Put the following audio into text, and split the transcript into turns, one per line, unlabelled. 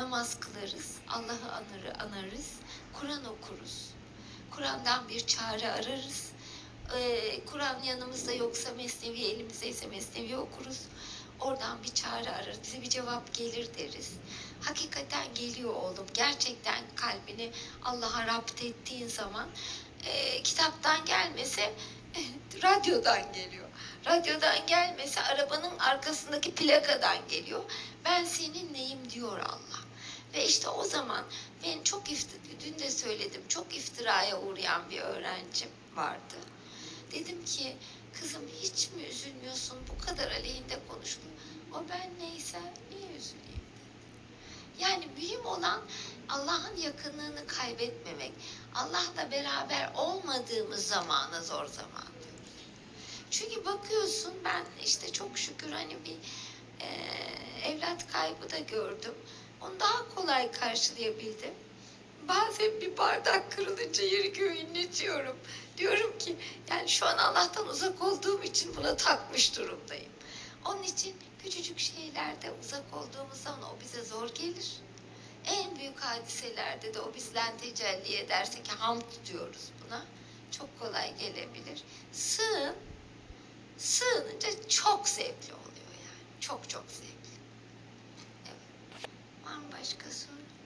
namaz kılarız, Allah'ı anır, anarız, Kur'an okuruz. Kur'an'dan bir çare ararız. Ee, Kur'an yanımızda yoksa Mesnevi elimizdeyse Mesnevi okuruz. Oradan bir çare ararız. Bize bir cevap gelir deriz. Hakikaten geliyor oğlum. Gerçekten kalbini Allah'a rapt ettiğin zaman e, kitaptan gelmese radyodan geliyor. Radyodan gelmese arabanın arkasındaki plakadan geliyor. Ben senin neyim diyor Allah. Ve işte o zaman ben çok iftira, dün de söyledim, çok iftiraya uğrayan bir öğrencim vardı. Dedim ki kızım hiç mi üzülmüyorsun bu kadar aleyhinde konuştu. O ben neyse niye üzüleyim dedi. Yani mühim olan Allah'ın yakınlığını kaybetmemek. Allah'la beraber olmadığımız zamana zor zaman. Çünkü bakıyorsun ben işte çok şükür hani bir e, evlat kaybı da gördüm. Onu daha kolay karşılayabildim. Bazen bir bardak kırılınca yeri göğü inletiyorum. Diyorum ki yani şu an Allah'tan uzak olduğum için buna takmış durumdayım. Onun için küçücük şeylerde uzak olduğumuz zaman o bize zor gelir. En büyük hadiselerde de o bizden tecelli ederse ki hamd diyoruz buna. Çok kolay gelebilir. Sığın, sığınınca çok zevkli oluyor yani. Çok çok zevkli. Var mı başka soru?